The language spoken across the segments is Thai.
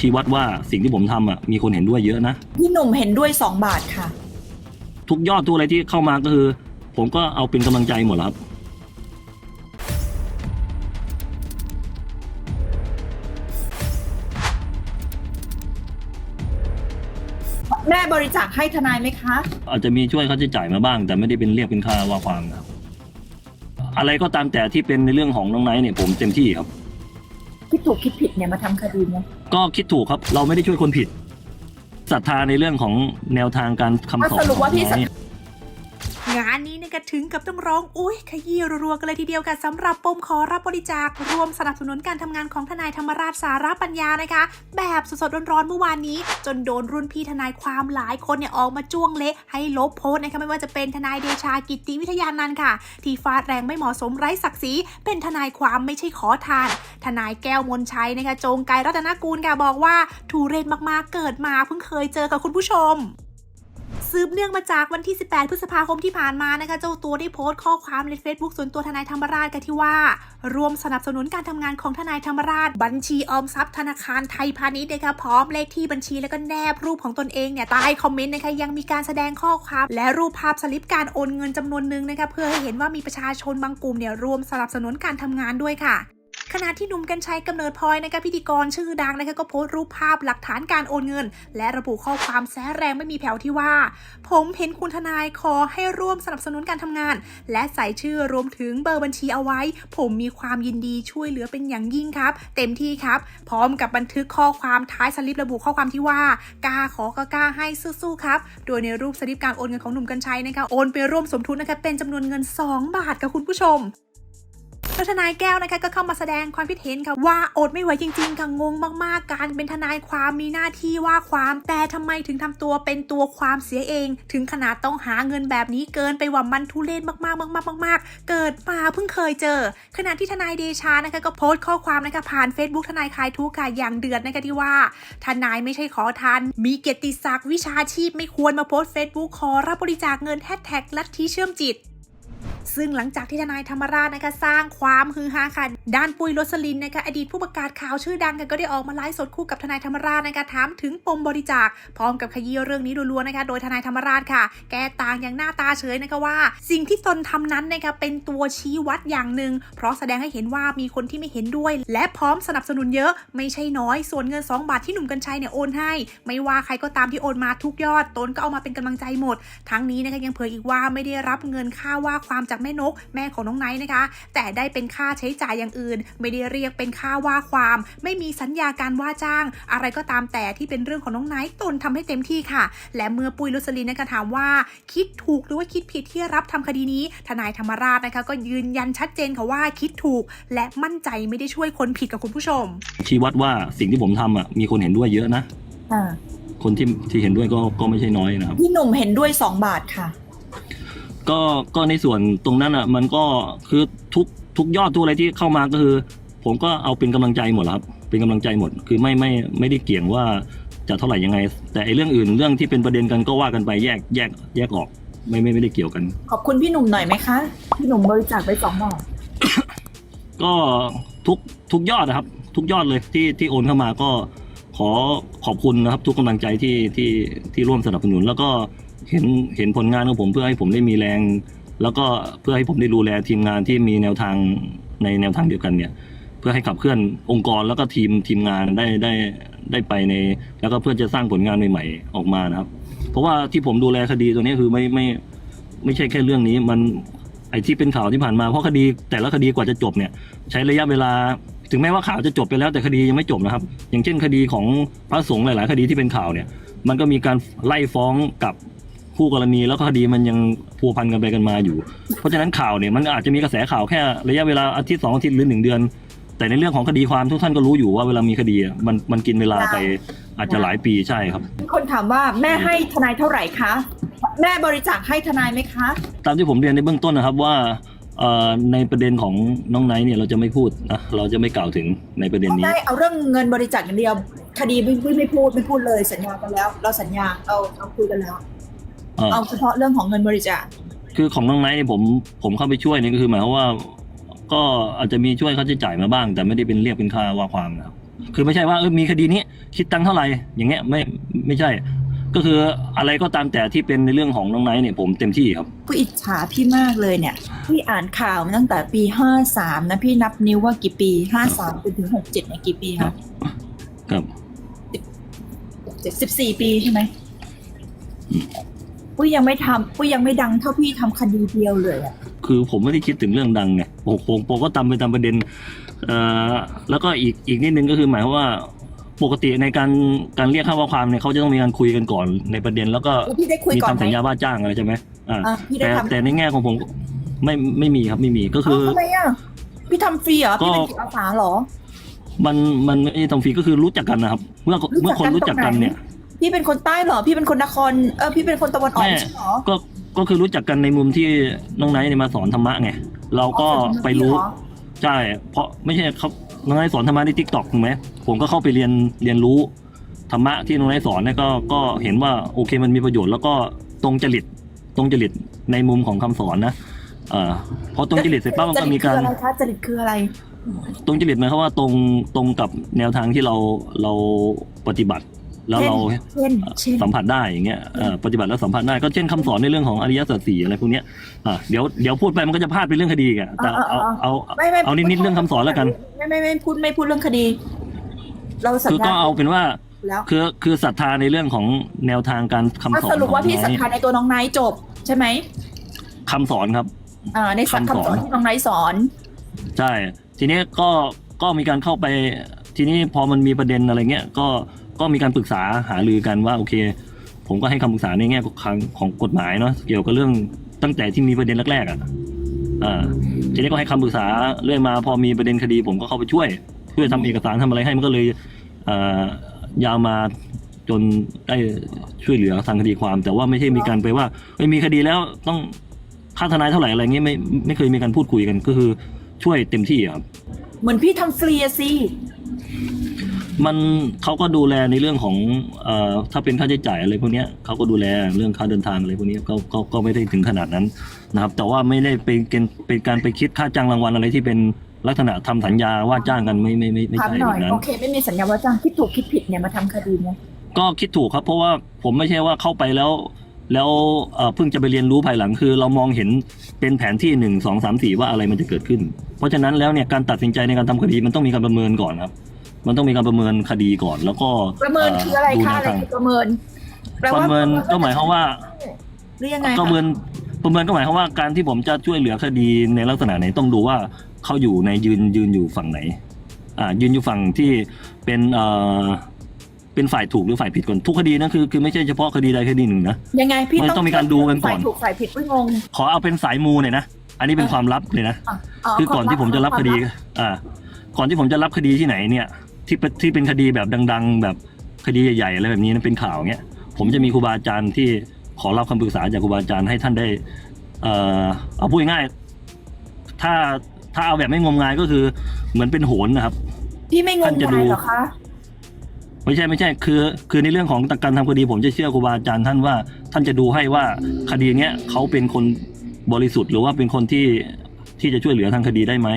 ชี้วัดว่าสิ่งที่ผมทำอะมีคนเห็นด้วยเยอะนะ พี่หนุ่มเห็นด้วย 2 บาทค่ะ ทุกยอดทุกอะไรที่เข้ามาก็คือ ผมก็เอาเป็นกำลังใจหมดแล้วครับ แม่บริจาคให้ทนายไหมคะ อาจจะมีช่วยค่าใช้จ่ายมาบ้าง แต่ไม่ได้เป็นเรียกเป็นค่าว่าความนะครับ อะไรก็ตามแต่ที่เป็นในเรื่องของน้องไนท์เนี่ยผมเต็มที่ครับ คิดถูกคิดผิดเนี่ยมาทำคดีเนี่ยก็คิดถูกครับ เราไม่ได้ช่วยคนผิดศรัทธาในเรื่องของแนวทางการคำสอนสรุปว่าพี่ของศรัทน้อย งานนี้เนี่ยก็ถึงกับต้องร้องอุ้ยขยี้รัวๆกันเลยทีเดียวกันสำหรับปมขอรับบริจาครวมสนับสนุนการทำงานของทนายธรรมราชสาระปัญญานะคะ แบบสดๆร้อนๆเมื่อวานนี้ จนโดนรุ่นพี่ทนายความหลายคนเนี่ยออกมาจ้วงเละให้ลบโพสต์นะคะไม่ว่าจะเป็นทนายเดชากิติวิทยานันท์ค่ะ ที่ฟาดแรงไม่เหมาะสมไร้ศักดิ์ศรีเป็นทนายความไม่ใช่ขอทาน ทนายแก้วมนชัยนะคะจงไกรรัตนกูลค่ะบอกว่าทูเรศมากๆเกิดมาเพิ่งเคยเจอกับคุณผู้ชม สืบเนื่องมาจากวันที่ 18 พฤษภาคมที่ผ่านมานะคะ เจ้าตัวได้โพสต์ข้อความใน Facebook ส่วนตัวทนายธรรมราชกันที่ว่าร่วมสนับสนุนการทำงานของทนายธรรมราช บัญชีออมทรัพย์ธนาคารไทยพาณิชย์นะคะพร้อมเลขที่บัญชีแล้วก็แนบรูปของตนเองเนี่ยใต้คอมเมนต์นะคะยังมีการแสดงข้อความ และรูปภาพสลิปการโอนเงินจำนวนหนึ่งนะคะเพื่อให้เห็นว่ามีประชาชนบางกลุ่มเนี่ยร่วมสนับสนุนการทำงานด้วยค่ะ ขณะที่หนุ่มกัญชัยกำเนิดพลอยนะคะพิธีกรชื่อดังนะคะก็โพสต์รูปภาพหลักฐานการโอนเงิน และระบุข้อความแซะแรงไม่มีแผ่วที่ว่า ผมเห็นคุณทนายขอให้ร่วมสนับสนุนการทำงาน และใส่ชื่อรวมถึงเบอร์บัญชีเอาไว้ ผมมีความยินดีช่วยเหลือเป็นอย่างยิ่งครับ เต็มที่ครับ พร้อมกับบันทึกข้อความท้ายสลิประบุข้อความที่ว่ากล้าขอก็กล้าให้สู้ๆครับโดยในรูปสลิปการโอนเงินของหนุ่มกัญชัยนะคะโอนไปร่วมสมทุนนะคะเป็นจำนวนเงิน 2 บาทกับคุณผู้ชม แล้วทนายแก้วนะคะก็เข้ามาแสดงความคิดเห็นค่ะว่าอดไม่ไหวจริงๆค่ะงงมากๆ การเป็นทนายความมีหน้าที่ว่าความแต่ทำไมถึงทำตัวเป็นตัวความเสียเอง ถึงขนาดต้องหาเงินแบบนี้เกินไปว่ามันทุเรศมากๆมากๆมากๆเกิดมาเพิ่งเคยเจอ ขณะที่ทนายเดชานะคะก็โพสต์ข้อความนะคะผ่าน Facebook ทนายคลายทุกข์ค่ะอย่างเดือดนะคะที่ว่า ทนายไม่ใช่ขอทาน มีเกียรติศักดิ์วิชาชีพไม่ควรมาโพสต์ Facebook ขอรับบริจาคเงินแฮชแท็กลัทธิเชื่อมจิต ซึ่งหลังจากที่ทนายธรรมราชนะคะสร้างความฮือฮาค่ะด้านปุยโรสลินนะคะอดีตผู้ประกาศข่าวชื่อดังค่ะก็ได้ออกมาไลฟ์สดคู่กับทนายธรรมราชนะคะถามถึงปมบริจาค พร้อมกับขยี้เรื่องนี้รัวๆนะคะโดยทนายธรรมราชค่ะ แก้ต่างอย่างหน้าตาเฉยนะคะว่า สิ่งที่ตนทำนั้นนะคะเป็นตัวชี้วัดอย่างหนึ่งเพราะแสดงให้เห็นว่ามีคนที่ไม่เห็นด้วย และพร้อมสนับสนุนเยอะไม่ใช่น้อยส่วนเงิน 2 บาทที่หนุ่มกัญชัยเนี่ยโอนให้ ไม่ว่าใครก็ตามที่โอนมาทุกยอดตนก็เอามาเป็นกำลังใจหมด ทั้งนี้นะคะยังเผยอีกว่าไม่ได้รับเงินค่าว่าความจากแม่นก แม่ของน้องไนท์นะคะ แต่ได้เป็นค่าใช้จ่ายอย่างอื่น ไม่ได้เรียกเป็นค่าว่าความ ไม่มีสัญญาการว่าจ้าง อะไรก็ตามแต่ที่เป็นเรื่องของน้องไนท์ตนทำให้เต็มที่ค่ะ และเมื่อปุยลุสลินนะคะถามว่า คิดถูกหรือว่าคิดผิดที่รับทำคดีนี้ ทนายธรรมราชนะคะก็ยืนยันชัดเจนค่ะว่าคิดถูก และมั่นใจไม่ได้ช่วยคนผิดกับคุณผู้ชม ชี้วัดว่าสิ่งที่ผมทำอะมีคนเห็นด้วยเยอะนะอ่าคนที่ที่เห็นด้วยก็ก็ไม่ใช่น้อยนะครับ พี่หนุ่มเห็นด้วย 2 บาทค่ะ ก็ก็ในส่วนตรงนั้นอะ มันก็คือทุกทุกยอดทุกอะไรที่เข้ามาก็คือ ผมก็เอาเป็นกำลังใจหมดแล้วครับ เป็นกำลังใจหมด คือไม่ไม่ไม่ได้เกี่ยงว่าจะเท่าไหร่ยังไง แต่ไอ้เรื่องอื่นเรื่องที่เป็นประเด็นกันก็ว่ากันไปแยกแยกแยกออก ไม่ไม่ไม่ได้เกี่ยวกัน ขอบคุณพี่หนุ่มหน่อยไหมคะพี่หนุ่มบริจาคไป2บาทก็ทุกทุกยอดนะครับ ทุกยอดเลยที่ที่โอนเข้ามาก็ขอขอบคุณนะครับ ทุกกำลังใจที่ที่ที่ร่วมสนับสนุนแล้วก็ เห็นเห็นผลงานของผมเพื่อให้ผมได้มีแรง แล้วก็เพื่อให้ผมได้ดูแลทีมงานที่มีแนวทางในแนวทางเดียวกันเนี่ย เพื่อให้ขับเคลื่อนองค์กรแล้วก็ทีมทีมงานได้ได้ได้ไปใน แล้วก็เพื่อจะสร้างผลงานใหม่ๆออกมานะครับ เพราะว่าที่ผมดูแลคดีตัวนี้คือไม่ไม่ไม่ใช่แค่เรื่องนี้มันไอ้ที่เป็นข่าวที่ผ่านมาเพราะคดีแต่ละคดีกว่าจะจบเนี่ย ใช้ระยะเวลาถึงแม้ว่าข่าวจะจบไปแล้วแต่คดียังไม่จบนะครับ อย่างเช่นคดีของพระสงฆ์หลาย ๆ คดีที่เป็นข่าวเนี่ย มันก็มีการไล่ฟ้องกับ คู่กรณีแล้วก็คดีมันยังพัวพันกันไปกันมาอยู่ เพราะฉะนั้นข่าวเนี่ยมันอาจจะมีกระแสข่าวแค่ระยะเวลาอาทิตย์สองอาทิตย์หรือหนึ่งเดือน แต่ในเรื่องของคดีความทุกท่านก็รู้อยู่ว่าเวลามีคดีอะมันมันกินเวลาไปอาจจะหลายปีใช่ครับ มีคนถามว่าแม่ให้ทนายเท่าไหร่คะ แม่บริจาคให้ทนายไหมคะ ตามที่ผมเรียนในเบื้องต้นนะครับว่าเอ่อในประเด็นของน้องไนท์เนี่ยเราจะไม่พูดนะเราจะไม่กล่าวถึงในประเด็นนี้ ได้เอาเรื่องเงินบริจาคอย่างเดียว คดีไม่ไม่ไม่พูดไม่พูดเลยสัญญากันแล้ว เราสัญญาเราเราคุยกันแล้ว เอ่อเอาเฉพาะเรื่องของเงินบริจาคคือของน้องไนท์เนี่ยผมผมเข้าไปช่วยเนี่ยก็คือหมายความว่า ก็อาจจะมีช่วยค่าใช้จ่ายมาบ้าง แต่ไม่ได้เป็นเรียกเป็นค่าว่าความนะครับคือไม่ใช่ว่าเออมีคดีนี้คิดตังค์เท่าไหร่อย่างเงี้ยไม่ไม่ใช่ ก็คืออะไรก็ตามแต่ที่เป็นในเรื่องของน้องไนท์เนี่ยผมเต็มที่ครับผู้อิจฉาพี่มากเลยเนี่ยพี่อ่านข่าวมาตั้งแต่ปีห้าสามนะพี่นับนิ้วว่ากี่ปีห้าสามจนถึงหกเจ็ดเนี่ยกี่ปีครัคะบครับเจ็ดสิบสี่ปีใช่ไหม ปุ้ยยังไม่ทำปุ้ยยังไม่ดังเท่าพี่ทำคดีเดียวเลยอะคือผมไม่ได้คิดถึงเรื่องดังไงโอ้โหโปก็ตามไปตามประเด็นเอ่อแล้วก็อีกอีกนิดนึงก็คือหมายความว่าปกติในการการเรียกค่าว่าความเนี่ยเขาจะต้องมีการคุยกันก่อนในประเด็น แล้วก็แล้วพี่ได้คุยมีก่อนทำไหมสัญญาว่าจ้างอะไรใช่ไหมอ่าอะพี่ได้แต่ทำ แต่ในแง่ของผมไม่ไม่มีครับไม่มีก็คือเอ้าทำไมอะพี่ทำฟรีเหรอก็พี่เป็นจิตอาสาเหรอ มันมันไม่ได้ทำฟรีก็คือรู้จักกันนะครับ เมื่อรู้จักกันเมื่อคนรู้จักกันตรงไหนเนี่ย พี่เป็นคนใต้เหรอ พี่เป็นคนนคร เออ พี่เป็นคนตะวันออกแม่ใช่เหรอ ก็ก็คือรู้จักกันในมุมที่น้องไนท์เนี่ยมาสอนธรรมะไงเราก็อ๋อไปรู้เหอใช่เพราะไม่ใช่เขาน้องไนท์สอนธรรมะในทิกตอกถูกไหมผมก็เข้าไปเรียนเรียนรู้ธรรมะที่น้องไนท์สอนเนี่ยก็ก็เห็นว่าโอเคมันมีประโยชน์แล้วก็ตรงจริตตรงจริตในมุมของคำสอนนะเอ่อพอตรงจริตเสร็จปั๊บมันก็มีการ จริตคืออะไรคะจริตคืออะไร ตรงจริตหมายความว่าตรงตรงกับแนวทางที่เราเราปฏิบัติ แล้วเราเช่นเช่นสัมผัสได้อย่างเงี้ยเอ่อปฏิบัติแล้วสัมผัสได้ก็เช่นคำสอนในเรื่องของอริยสัจสี่อะไรพวกเนี้ยอะเดี๋ยวเดี๋ยวพูดไปมันก็จะพลาดไปเรื่องคดีกันแต่เอาเอาเอาไม่ไม่เอานิดๆเรื่องคำสอนแล้วกัน ไม่ไม่ไม่พูดไม่พูดเรื่องคดี เราสัญคือก็ญาเอาเป็นว่าแล้วคือคือศรัทธาในเรื่องของแนวทางการคำอะสอนสรุปว่าพี่ของศรัทน้ธาอยในตัวน้องไนท์จบ ใช่ไหมคำสอนครับอ่าในสักคำสอนคำสอนที่น้องไนท์สอน ใช่ ทีนี้ก็ก็มีการเข้าไปทีนี้พอมันมีประเด็นอะไรเงี้ยก็ ก็มีการปรึกษาหารือกันว่าโอเค ผมก็ให้คำปรึกษาในแง่ของของกฎหมายเนาะเกี่ยวกับเรื่องตั้งแต่ที่มีประเด็นแรกๆอะอ่าทีนี้ก็ให้คำปรึกษาเรื่อยมาพอมีประเด็นคดี ผมก็เข้าไปช่วยช่วยทำเอกสารทำอะไรให้มันก็เลยอ่ายาวมาจนได้ช่วยเหลือทางคดีความ แต่ว่าไม่ใช่มีการไปว่าไม่มีคดีแล้วต้องค่าทนายเท่าไหร่อะไรเงี้ยไม่ไม่เคยมีการพูดคุยกันก็คือช่วยเต็มที่อะครับ เหมือนพี่ทำฟรีอะสิ มันเขาก็ดูแลในเรื่องของเอ่อถ้าเป็นค่าใช้จ่ายอะไรพวกเนี้ยเขาก็ดูแลเรื่องค่าเดินทางอะไรพวกเนี้ยก็ก็ก็ไม่ได้ถึงขนาดนั้นนะครับแต่ว่าไม่ได้เป็นเป็นเป็นการไปคิดค่าจ้างรางวัลอะไรที่เป็นลักษณะทำสัญญาว่าจ้างกันไม่ไม่ไม่ไม่ถามใช่หแบน่อย บนั้น โอเค ไม่มีสัญญาว่าจ้างคิดถูกคิดผิดเนี่ยมาทำคดีเนี่ยก็คิดถูกครับเพราะว่าผมไม่ใช่ว่าเข้าไปแล้ว แล้วเอ่อเพิ่งจะไปเรียนรู้ภายหลังคือ เรามองเห็นเป็นแผนที่หนึ่งสองสามสี่ว่าอะไรมันจะเกิดขึ้น เพราะฉะนั้นแล้วเนี่ยการตัดสินใจในการทำคดีมันต้องมีการประเมินก่อนครับ มันต้องมีการประเมินคดีก่อน แล้วก็ประเมินคืออะไรดูคะแนวอะไรทางคือประเมินแปลประว่าเมินก็หมายความว่าหรือยังไงประคะเมินประเมินก็หมายความว่าการที่ผมจะช่วยเหลือคดีในลักษณะไหนต้องดูว่าเขาอยู่ในยืนยืนอยู่ฝั่งไหน อ่า ยืนอยู่ฝั่งที่เป็นเอ่อเป็นฝ่ายถูกหรือฝ่ายผิดก่อนทุกคดีนะคือคือไม่ใช่เฉพาะคดีใดคดีหนึ่งนะยังไงพี่มันต้องมีการดูกันก่อนฝ่ายถูกฝ่ายผิดไม่งงขอเอาเป็นสายมูหน่อยนะอันนี้เป็นความลับเลยนะะคือก่อนที่ผมจะรับคดี อ่า ก่อนที่ผมจะรับคดีที่ไหนเนี่ย ที่เป็นที่เป็นคดีแบบดัง ๆ แบบคดีใหญ่ๆอะไรแบบนี้นะเป็นข่าวเงี้ยผมจะมีครูบาอาจารย์ที่ขอรับคำปรึกษาจากครูบาอาจารย์ให้ท่านได้ เอ่อเอาพูดง่ายๆถ้าถ้าเอาแบบไม่งมงายก็คือเหมือนเป็นโหนนะครับ พี่ไม่งงท่านจะดู งายเหรอคะ ไม่ใช่ไม่ใช่คือคือในเรื่องของการทำคดีผมจะเชื่อครูบาอาจารย์ท่านว่าท่านจะดูให้ว่าคดีเนี้ยเขาเป็นคนบริสุทธิ์หรือว่าเป็นคนที่ที่จะช่วยเหลือทางคดีได้ไหม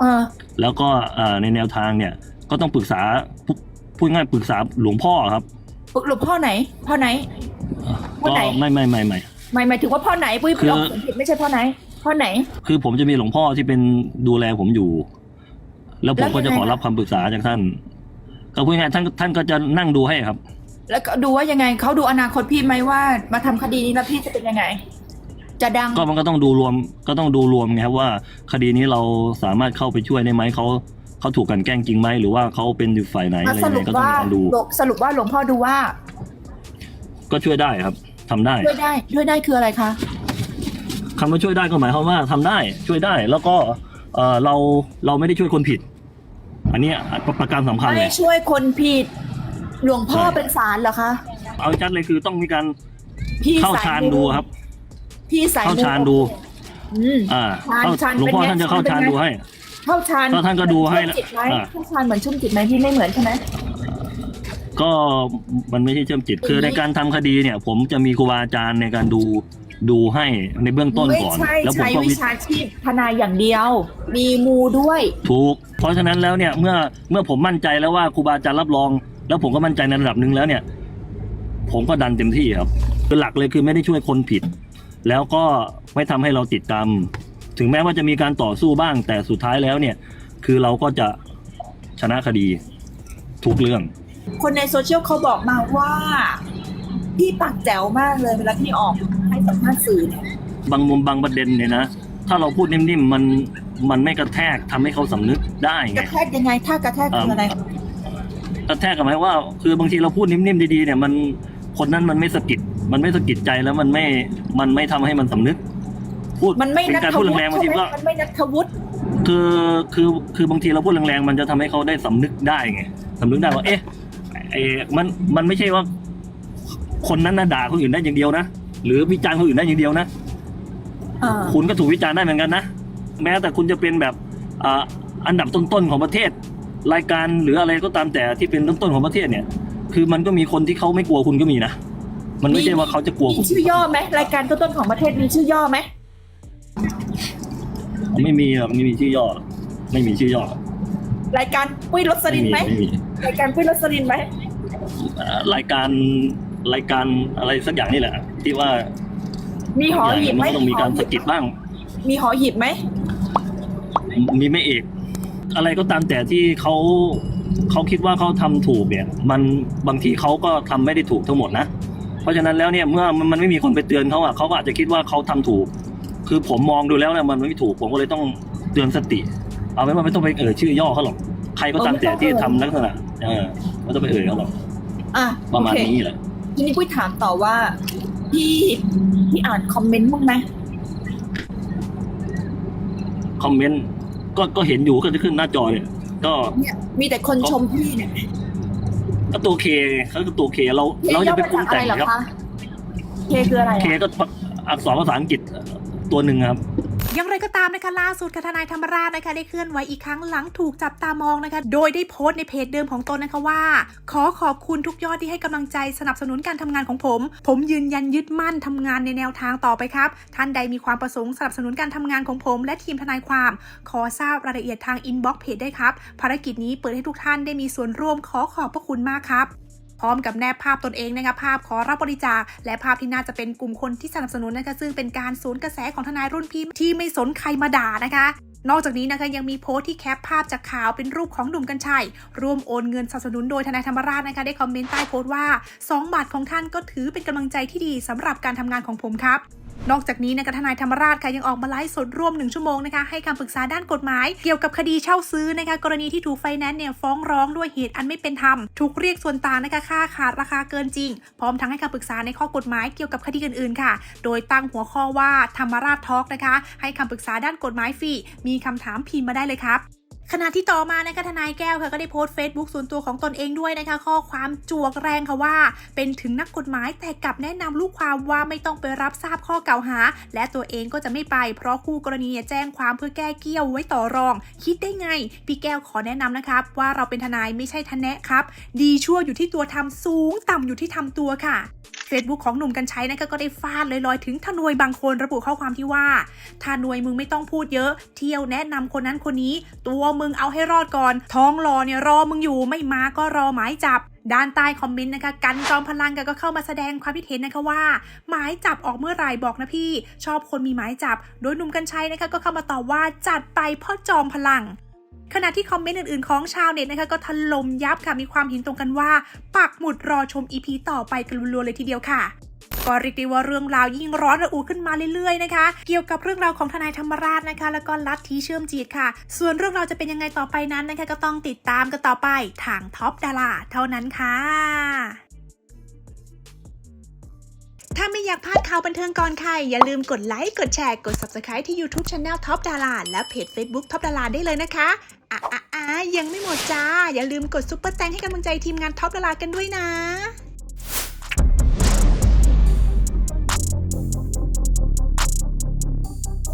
เออ แล้วก็เอ่อในแนวทางเนี่ย ก็ต้องปรึกษาพูพูดง่ายๆปรึกษาหลวงพ่อครับหลวงพ่อไหน พ่อไหนพ่อก็ไหนไม่ไม่ไม่ไม่หมายหมายถึงว่าพ่อไหนปุ้ยคือเราเขียนผิดไม่ใช่พ่อไหน พ่อไหน คือผมจะมีหลวงพ่อที่เป็นดูแลผมอยู่ แล้วผมก็จะขอรับคำปรึกษาจากท่าน ก็พูดง่ายๆท่านท่านก็จะนั่งดูให้ครับ แล้วก็ดูว่ายังไงเขาดูอนาคตพี่ไหมว่า มาทำคดีนี้แล้วพี่จะเป็นยังไง จะดังก็มันก็ต้องดูรวม ก็ต้องดูรวมไงครับว่า คดีนี้เราสามารถเข้าไปช่วยได้ไหมเขา เขาถูกกลันแกล้งจริงไหมหรือว่าเขาเป็นอยู่ฝ่ายไหนอะไรสยังรุไงปก็ต้องว่ามีการดู สรุปว่าหลวงพ่อดูว่าก็ช่วยได้ครับทำได้ ช่วยได้ช่วยได้คืออะไรคะ คำว่าช่วยได้ก็หมายความว่าทำได้ช่วยได้แล้วก็เออเราเราไม่ได้ช่วยคนผิด อันเนี้ยประประการสำคัญเลไม่ย ช่วยคนผิด หลวงพ่อใช่ เป็นศาลเหรอคะ เอาชัดเลยคือต้องมีการพี่เข้าสยฌานมูดูครับ พี่สายเข้ามูฌานดู อืม อ่าฌานเข้าฌานหลวงพ่อเป็นไงท่านจะเข้าฌานฌานเป็นไงดูให้ เข้าฌานก็ท่านก็ดูให้ชุ่มจิตไหมอ่าเข้าฌานเหมือนชุ่มจิตไหมพี่ไม่เหมือนใช่ไหม ก็มันไม่ใช่เชื่อมจิต คือในการทำคดีเนี่ย ผมจะมีครูบาอาจารย์ในการดูดูให้ในเบื้องต้นไม่ก่อน ใช่แล้วผมใช้ก็วิวิชาชีพทนายอย่างเดียว มีมูด้วย ถูก เพราะฉะนั้นแล้วเนี่ยเมื่อเมื่อผมมั่นใจแล้วว่าครูบาอาจารย์รับรอง แล้วผมก็มั่นใจในระดับหนึ่งแล้วเนี่ย ผมก็ดันเต็มที่ครับคือหลักเลยคือไม่ได้ช่วยคนผิด แล้วก็ไม่ทำให้เราติดตาม ถึงแม้ว่าจะมีการต่อสู้บ้าง แต่สุดท้ายแล้วเนี่ย คือเราก็จะชนะคดีทุกเรื่อง คนในโซเชียลเขาบอกมาว่าพี่ปากแจ๋วมากเลยเวลาพี่ออกให้สัมภาษณ์สื่อเนี่ยบางมุมบางประเด็นเนี่ยนะ ถ้าเราพูดนิ่มๆมันมันไม่กระแทกทำให้เขาสำนึกได้กไง ระแทกยังไงถ้ากระแทกคืออะไรกระแทกกับหมายว่าคือบางทีเราพูดนิ่มๆดีๆเนี่ยมันคนนั้นมันไม่สะกิดมันไม่สะกิดใจแล้วมันไม่มันไม่ทำให้มันสำนึก พูดมันไม่เป็นันการทพูดวุฒิแรงๆบางทีใช่ไหมก็มันไม่นัทวุฒิคือคือคือบางทีเราพูดแรงๆมันจะทำให้เขาได้สำนึกได้ไงสำนึกได้ว่าเอ๊ะไอ้มันมันไม่ใช่ว่า คนนั้นนะด่าคนอื่นได้อย่างเดียวนะหรือวิจารณ์คนอื่นได้อย่างเดียวนะอ่าคุณก็ถูกวิจารณ์ได้เหมือนกันนะแม้แต่คุณจะเป็นแบบอ่าอันดับต้นๆของประเทศ รายการหรืออะไรก็ตามแต่ที่เป็นต้นๆของประเทศเนี่ย คือมันก็มีคนที่เขาไม่กลัวคุณก็มีนะมันไม่ใช่ว่าเขาจะกลัวมีคุณชื่อย่อไหมรายการต้นๆของประเทศมีชื่อย่อไหม ไม่มีหรอกไม่มีชื่อย่อหรอกไม่มีชื่อย่อหรอกรายการปุ้ยรสลินไหมไม่มี รายการปุ้ยรสลินไหมอ่ารายการรายการอะไรสักอย่างนี่แหละที่ว่ามีหอหีบไหมมันก็ต้องมีการสะกิดบ้าง มีหอหีบไหมมีไม่เอก อะไรก็ตามแต่ที่เขาเขาคิดว่าเขาทำถูกเนี่ย มันบางทีเขาก็ทำไม่ได้ถูกทั้งหมดนะ เพราะฉะนั้นแล้วเนี่ยเมื่อมันมันไม่มีคนไปเตือนเขาอะเขาก็อาจจะคิดว่าเขาทำถูก คือผมมองดูแล้วเนี่ยมันไม่ถูกผมก็เลยต้องเตือนสติ เอาเป็นว่าไม่ต้องไปเอ่ยชื่อย่อเขาหรอกใครก็ตามแต่ที่ทำลักษณะเออไม่ต้องไปเอ่ยเขาหรอกอะประมาณโอเคนี้แหละทีนี้ปุ้ยถามต่อว่าพี่พี่อ่านคอมเมนต์บ้างไหมคอมเมนต์ก็ก็เห็นอยู่ก็จะขึ้นหน้าจอเนี่ยก็เนี่ยมีแต่คนชมพี่เนี่ยก็ตัวเคเขาคือตัวเคเรา เราจะไปปรุงแต่งเคย่อมาจากอะไรเหรอครับคะเคคืออะไรเคอะก็อักษรภาษาอังกฤษ ตัวหนึ่งครับอย่างไรก็ตามนะคะล่าสุดค่ะทนายธรรมราชนะคะได้เคลื่อนไหวอีกครั้งหลังถูกจับตามองนะคะ โดยได้โพสต์ในเพจเดิมของตนนะคะว่า ขอขอบคุณทุกยอดที่ให้กำลังใจสนับสนุนการทำงานของผม ผมยืนยันยึดมั่นทำงานในแนวทางต่อไปครับ ท่านใดมีความประสงค์สนับสนุนการทำงานของผม และทีมทนายความ ขอทราบรายละเอียดทางอินบ็อกซ์เพจได้ครับภารกิจนี้เปิดให้ทุกท่านได้มีส่วนร่วมขอขอบพระคุณมากครับ พร้อมกับแนบภาพตนเองนะคะภาพขอรับบริจาคและภาพที่น่าจะเป็นกลุ่มคนที่สนับสนุนนะคะซึ่งเป็นการสวนกระแสของทนายรุ่นพี่ที่ไม่สนใครมาด่านะคะนอกจากนี้นะคะยังมีโพสต์ที่แคปภาพจากข่าวเป็นรูปของหนุ่มกัญชัยร่วมโอนเงินสนับสนุนโดยทนายธรรมราชนะคะได้คอมเมนต์ใต้โพสต์ว่า 2 บาทของท่านก็ถือเป็นกำลังใจที่ดีสำหรับการทำงานของผมครับ นอกจากนี้นะคะทนายธรรมราชค่ะยังออกมาไลฟ์สดร่วมหนึ่งชั่วโมงนะคะให้คำปรึกษาด้านกฎหมาย เกี่ยวกับคดีเช่าซื้อนะคะกรณีที่ถูกไฟแนนซ์เนี่ยฟ้องร้องด้วยเหตุอันไม่เป็นธรรมถูกเรียกส่วนต่างนะคะค่าขาดราคาเกินจริง พร้อมทั้งให้คำปรึกษาในข้อกฎหมายเกี่ยวกับคดีอื่นๆค่ะ โดยตั้งหัวข้อว่าธรรมราชทอล์กนะคะ ให้คำปรึกษาด้านกฎหมายฟรีมีคำถามพิมพ์มาได้เลยครับ ขณะที่ต่อมานะคะทนายแก้วค่ะก็ได้โพสต์ Facebook ส่วนตัวของตนเองด้วยนะคะ ข้อความจวกแรงค่ะว่า เป็นถึงนักกฎหมายแต่กลับแนะนำลูกความว่าไม่ต้องไปรับทราบข้อกล่าวหา และตัวเองก็จะไม่ไป เพราะคู่กรณีแจ้งความเพื่อแก้เกี้ยวไว้ต่อรอง คิดได้ไง พี่แก้วขอแนะนำนะครับ ว่าเราเป็นทนายไม่ใช่ทนแนะครับ ดีชั่วอยู่ที่ตัวทำสูงต่ำอยู่ที่ทำตัวค่ะ Facebook ของหนุ่มกัญชัยนะคะก็ได้ฟาดลอยๆ ถึงทนวยบางคนระบุข้อความที่ว่าถ้านวยมึงไม่ต้องพูดเยอะ เที่ยวแนะนำคนนั้นคนนี้ ตัวมึงเอาให้รอดก่อน ท้องรอเนี่ยรอมึงอยู่ไม่มาก็รอหมายจับด้านใต้คอมเมนต์นะคะ กันจอมพลังก็เข้ามาแสดงความคิดเห็นนะคะว่า หมายจับออกเมื่อไหร่บอกนะพี่ ชอบคนมีหมายจับ โดยหนุ่มกัญชัยนะคะก็เข้ามาตอบว่าจัดไปเพ่อจอมพลังขณะที่คอมเมนต์อื่นๆ ของชาวเน็ตนะคะก็ถล่มยับค่ะมีความเห็นตรงกันว่า ปักหมุดรอชมอีพีต่อไปกันรัวๆเลยทีเดียวค่ะ ก็เรียกได้ว่าเรื่องราวยิ่งร้อนระอุขึ้นมาเรื่อยๆนะคะ เกี่ยวกับเรื่องราวของทนายธรรมราชนะคะ แล้วก็ลัทธิเชื่อมจิตค่ะ ส่วนเรื่องราวจะเป็นยังไงต่อไปนั้นนะคะ ก็ต้องติดตามกันต่อไปทางท็อปดาราเท่านั้นค่ะถ้าไม่อยากพลาดข่าวบันเทิงก่อนใคร อย่าลืมกดไลค์ กดแชร์ กด Subscribe ที่ YouTube Channel Top ดาราและเพจ Facebook Top ดาราได้เลยนะคะ อะอะอะยังไม่หมดจ้า อย่าลืมกดซุปเปอร์แตงให้กำลังใจทีมงานท็อปดารากันด้วยนะ